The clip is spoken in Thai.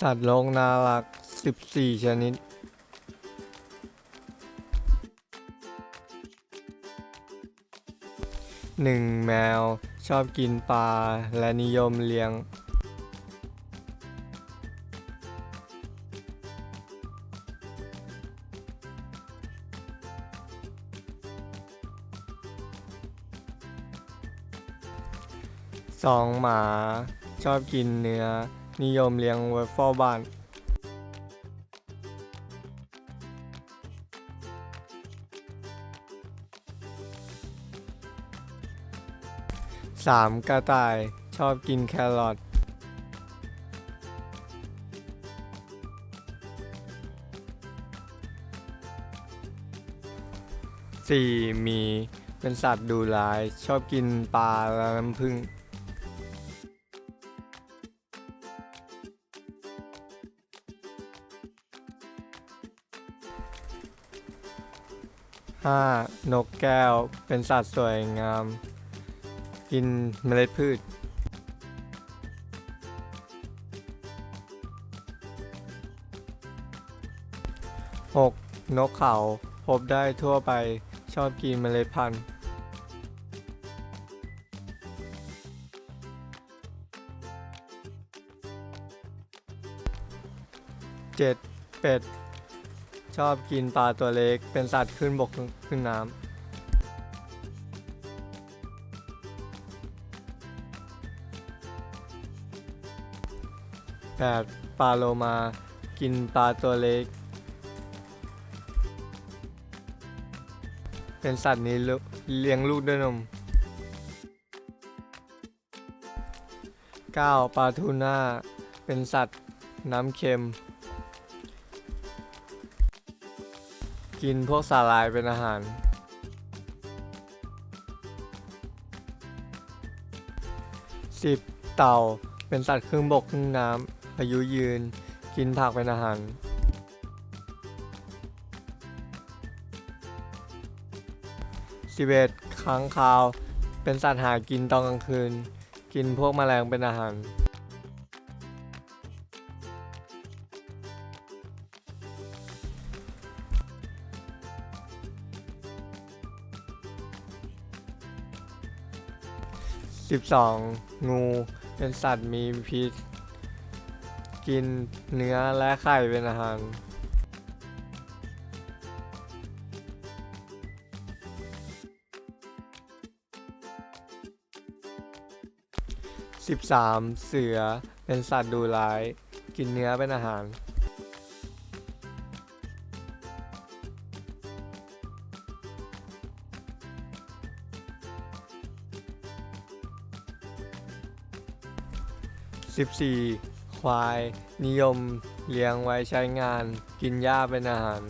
สัตว์โลกน่ารัก 14 ชนิด 1. แมวชอบกินปลาและนิยมเลี้ยง 2. หมาชอบกินเนื้อ นิยมเลี้ยงไว้เฝ้าบ้าน 3. กระต่ายชอบกินแครอท 4. หมีเป็นสัตว์ดุร้าย ชอบกินปลาและน้ำผึ้ง 5. นกแก้วเป็นสัตว์สวยงาม กินเมล็ดพืช 6. นกเขาพบได้ทั่วไปชอบกินเมล็ดพันธุ์ 7. เป็ด ชอบกินปลาตัวเล็ก เป็นสัตว์ขึ้นบกขึ้นน้ำ 8. ปดปลาโลมากินปลาตัวเล็ก เป็นสัตว์นี้เลี้ยงลูกด้วยนม 9. ปลาทูน่า เป็นสัตว์น้ำเค็ม กินพวกสาหร่ายเป็นอาหาร 10. เต่าเป็นสัตว์ครึ่งบกครึ่งน้ำอายุยืน กินผักเป็นอาหาร 11. ค้างคาว เป็นสัตว์หากินตอนกลางคืน กินพวกแมลงเป็นอาหาร 12. งู เป็นสัตว์มีพิษ กินเนื้อและไข่เป็นอาหาร 13. เสือเป็นสัตว์ดุร้าย กินเนื้อเป็นอาหาร 14. ควาย นิยม เลี้ยงไว้ใช้งาน กินหญ้าเป็นอาหาร